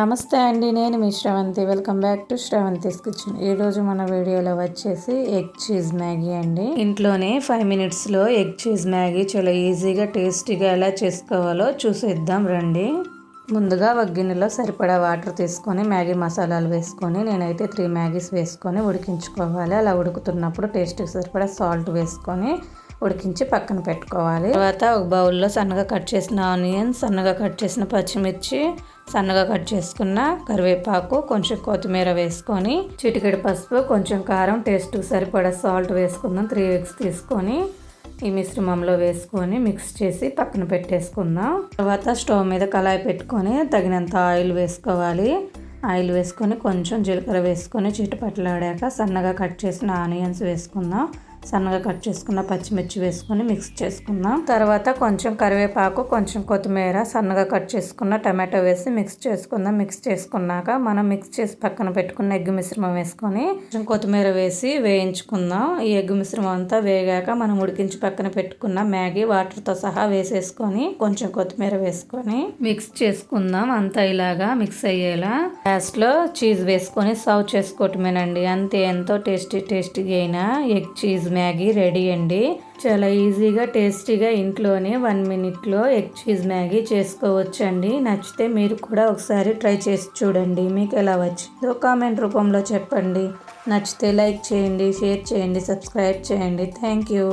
నమస్తే అండి నేను మీ Sravanthi. Welcome back to Sravanthi's kitchen ఈరోజు మన వీడియోలో వచ్చేసి ఎగ్ చీజ్ మ్యాగీ అండి. ఇంట్లోనే ఫైవ్ మినిట్స్లో ఎగ్ చీజ్ మ్యాగీ చాలా ఈజీగా టేస్టీగా ఎలా చేసుకోవాలో చూసేద్దాం రండి. ముందుగా ఒక గిన్నెలో సరిపడా వాటర్ తీసుకొని మ్యాగీ మసాలాలు వేసుకొని నేనైతే త్రీ మ్యాగీస్ వేసుకొని ఉడికించుకోవాలి. అలా ఉడుకుతున్నప్పుడు టేస్ట్కి సరిపడా సాల్ట్ వేసుకొని ఉడికించి పక్కన పెట్టుకోవాలి. తర్వాత ఒక బౌల్లో సన్నగా కట్ చేసిన ఆనియన్స్ సన్నగా కట్ చేసిన పచ్చిమిర్చి సన్నగా కట్ చేసుకున్న కరివేపాకు కొంచెం కొత్తిమీర వేసుకొని చిటికెడు పసుపు కొంచెం కారం టేస్ట్ సరిపడా సాల్ట్ వేసుకుందాం. త్రీ ఎగ్స్ తీసుకొని ఈ మిశ్రమంలో వేసుకొని మిక్స్ చేసి పక్కన పెట్టేసుకుందాం. తర్వాత స్టవ్ మీద కళాయి పెట్టుకొని తగినంత ఆయిల్ వేసుకోవాలి. ఆయిల్ వేసుకొని కొంచెం జీలకర్ర వేసుకొని చిటపట్లాడాక సన్నగా కట్ చేసిన ఆనియన్స్ వేసుకుందాం. సన్నగా కట్ చేసుకున్న పచ్చిమిర్చి వేసుకొని మిక్స్ చేసుకుందాం. తర్వాత కొంచెం కరివేపాకు కొంచెం కొత్తిమీర సన్నగా కట్ చేసుకున్న టమాటో వేసి మిక్స్ చేసుకుందాం. మిక్స్ చేసుకున్నాక మనం మిక్స్ చేసి పక్కన పెట్టుకున్న ఎగ్ మిశ్రమం వేసుకొని కొంచెం కొత్తిమీర వేసి వేయించుకుందాం. ఈ ఎగ్ మిశ్రమం అంతా వేగాక మనం ఉడికించి పక్కన పెట్టుకున్న మ్యాగీ వాటర్తో సహా వేసేసుకొని కొంచెం కొత్తిమీర వేసుకొని మిక్స్ చేసుకుందాం. అంతా ఇలాగా మిక్స్ అయ్యేలా. లాస్ట్లో చీజ్ వేసుకొని సర్వ్ చేసుకోవటమేనండి. అంతే ఎంతో టేస్టీ టేస్టీగా అయినా ఎగ్ చీజ్ మ్యాగీ రెడీ అండి. చాలా ఈజీగా టేస్టీగా ఇంట్లోనే వన్ మినిట్లో ఎగ్ చీజ్ మ్యాగీ చేసుకోవచ్చండి. నచ్చితే మీరు కూడా ఒకసారి ట్రై చేసి చూడండి. మీకు ఎలా వచ్చిందో కామెంట్ రూపంలో చెప్పండి. నచ్చితే లైక్ చేయండి షేర్ చేయండి సబ్స్క్రైబ్ చేయండి. Thank you.